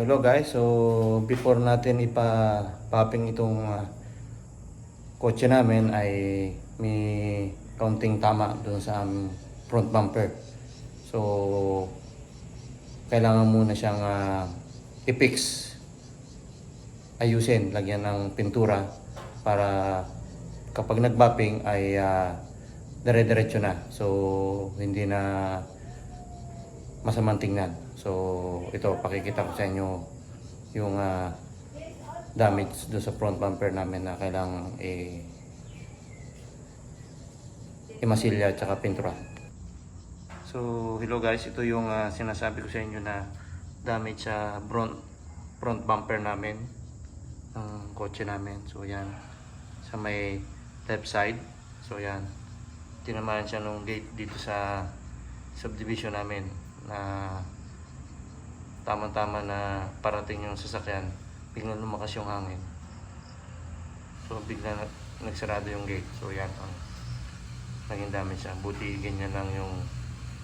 hello guys. So, before natin ipa-popping itong ah, kotse namin ay may kaunting tama doon sa aming front bumper. So, kailangan muna siyang ah, i-fix. Ayusin, lagyan ng pintura para kapag nag-bopping ay ah, dire-diretso na. So, hindi na masamang tingnan. So, ito, pakikita ko sa inyo yung ah, damage doon sa front bumper namin na kailangang i imasilya at saka pintura. So, hello guys, ito yung ah, sinasabi ko sa inyo na damage sa front, front bumper namin ng kotse namin. So, yan. Sa may left side. So, yan. Tinamaan siya nung gate dito sa subdivision namin na tamang-tama na parating yung sasakyan, biglang lumakas yung hangin. So bigla na, nagsarado yung gate. So yan ang naging damage siya. Buti ganyan lang yung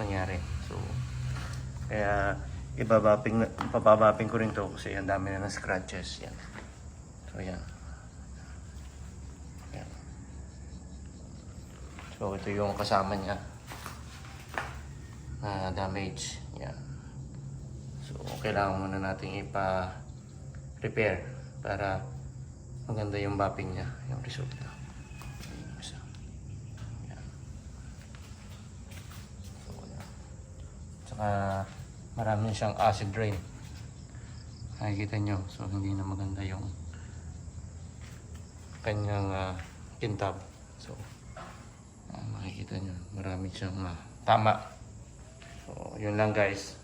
nangyari. So kaya ibabaping, papabaping ko rin to kasi ang dami na ng scratches. Yan. So yan. Yan. So ito yung kasama niya na damage. Yan. So, kailangan muna nating ipa-repair para maganda yung mapping niya, yung resulta. So, yan. Tsaka, marami siyang acid rain. Nakikita nyo, so hindi na maganda yung kanyang ah, kintab. So, ah, makikita nyo, marami siyang ah, tama. So, yun lang guys.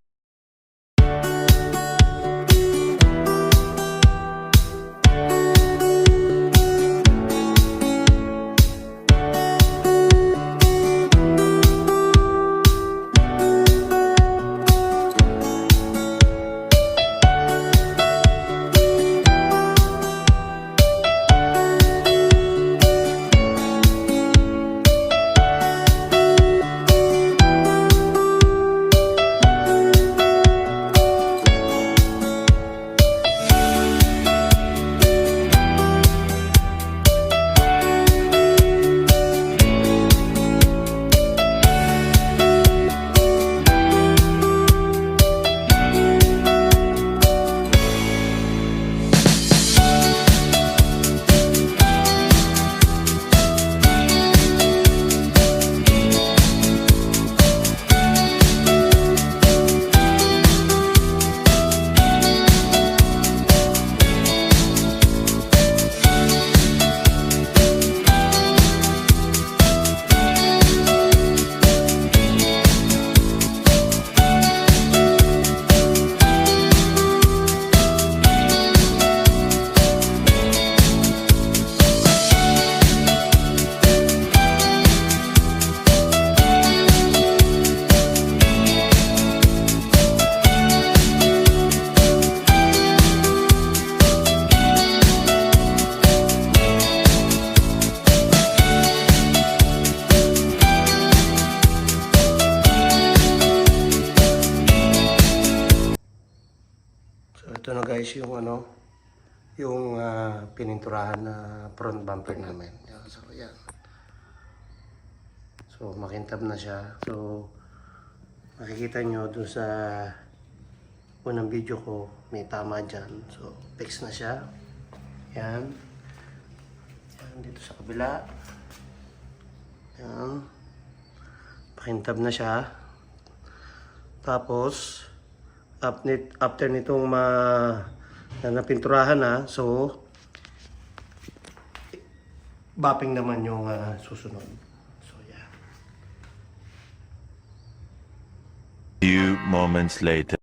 Yung ano, yung ah, pininturahan na front bumper namin. So yan. So makintab na siya. So makikita nyo dun sa unang video ko, may tama dyan. So fix na siya. Yan. Yan dito sa kabila. Yan. Pakintab na siya. Tapos, after nitong ma na napinturahan na, so bapping naman yung ah, susunod. So yeah. Few moments later.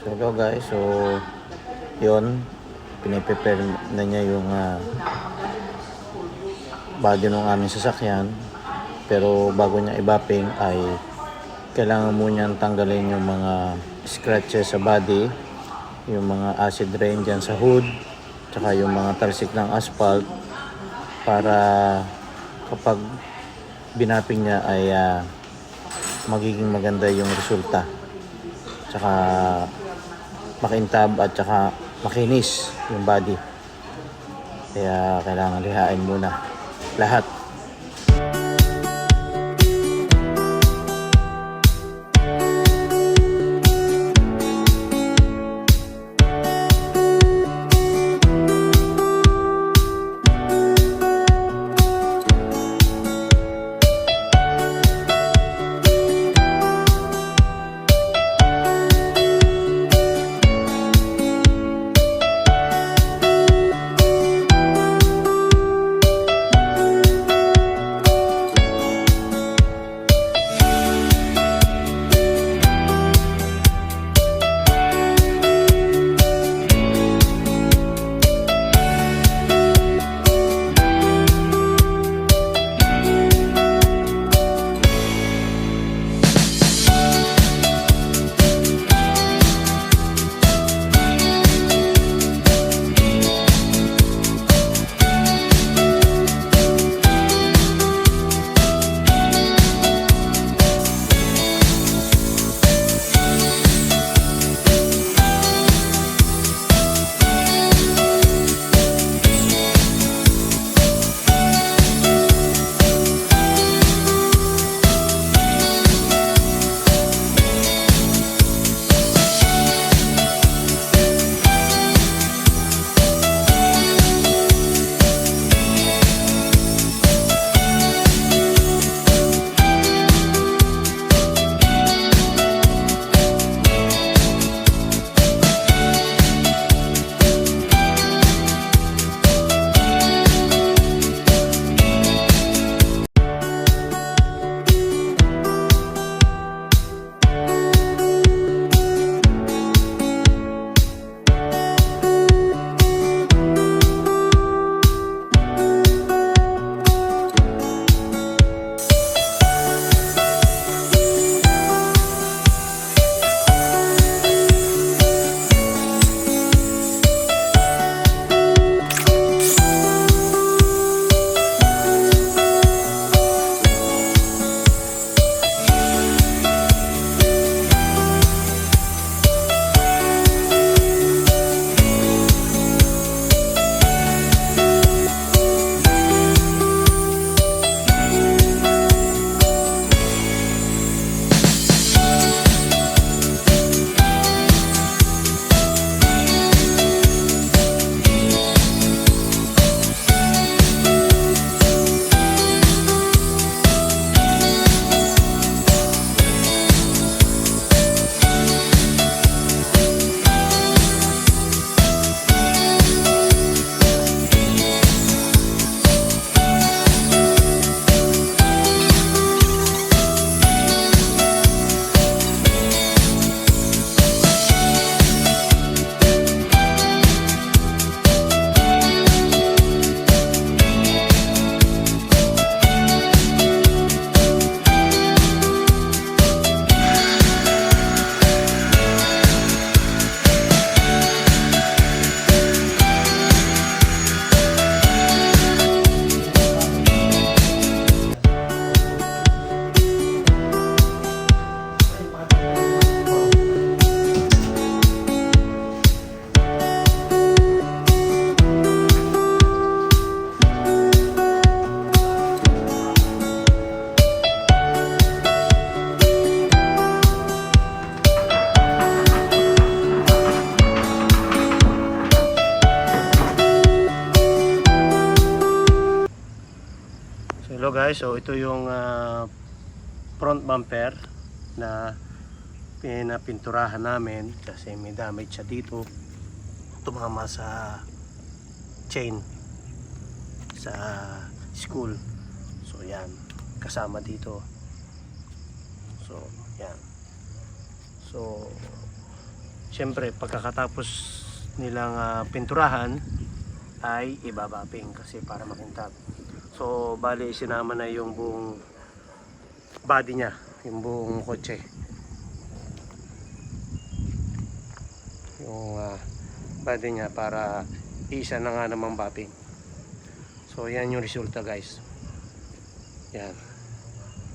So hello guys, so yun, piniprepare na niya yung ah, body ng aming sasakyan. Pero bago niya i-bapping ay kailangan mo niyang tanggalin yung mga scratches sa body, yung mga acid rain dyan sa hood, tsaka yung mga talsik ng asphalt para kapag binapping niya ay ah, magiging maganda yung resulta. Tsaka makintab at tsaka makinis yung body. Kaya kailangan lihain muna lahat. Guys, so ito yung ah, front bumper na pinapinturahan namin kasi may damage siya dito. Tumama sa chain sa school. So yan. Kasama dito. So yan. So syempre pagkakatapos nilang ah, pinturahan ay ibabaping kasi para makintab So, bali sinama na yung buong body niya, yung buong kotse. Yung ah, body niya para isa na nga namang bapping. So, yan yung resulta guys. Yan.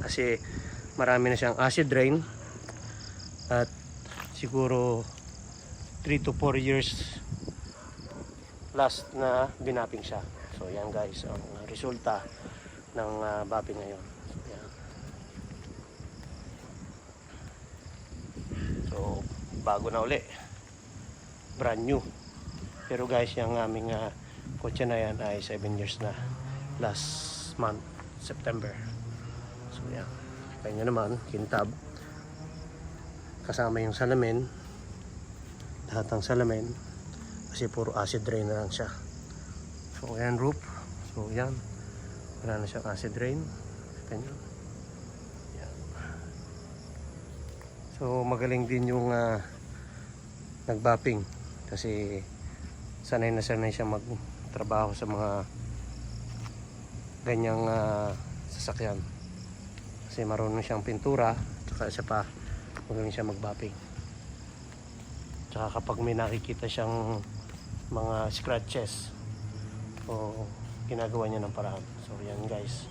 Kasi marami na siyang acid rain at siguro 3 to 4 years last na binapping siya. So yan guys, ang resulta ng uh, bapping ngayon. So bago na uli. Brand new. Pero guys, yung aming uh, kotse na yan ay 7 years na. Last month, September. So yan. Kanya naman, kintab. Kasama yung salamin. Lahat ng salamin. Kasi puro acid rain na lang siya. So yan roof. So yan. Wala na siyang acid rain. Yan. So magaling din yung uh, nagbapping. Kasi sanay na sanay siya magtrabaho sa mga ganyang ah, sasakyan. Kasi marunong siyang pintura, tsaka siya pa magaling siya magbapping. Tsaka kapag may nakikita siyang mga scratches, o ginagawa niya ng paraan. So yan guys.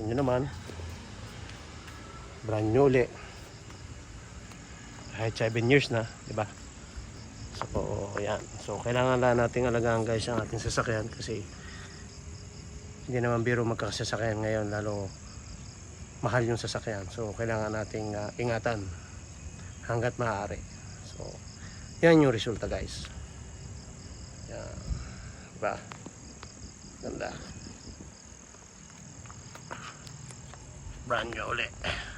Yan naman. Brand new uli. Kahit 7 years na, di ba? So, yan. So, kailangan lang nating alagaan guys ang ating sasakyan kasi hindi naman biro magkakasasakyan ngayon lalo mahal yung sasakyan. So, kailangan nating ah, ingatan hanggat maaari. So, yan yung resulta guys. Yan. Diba? Ganda. Brand new ulit.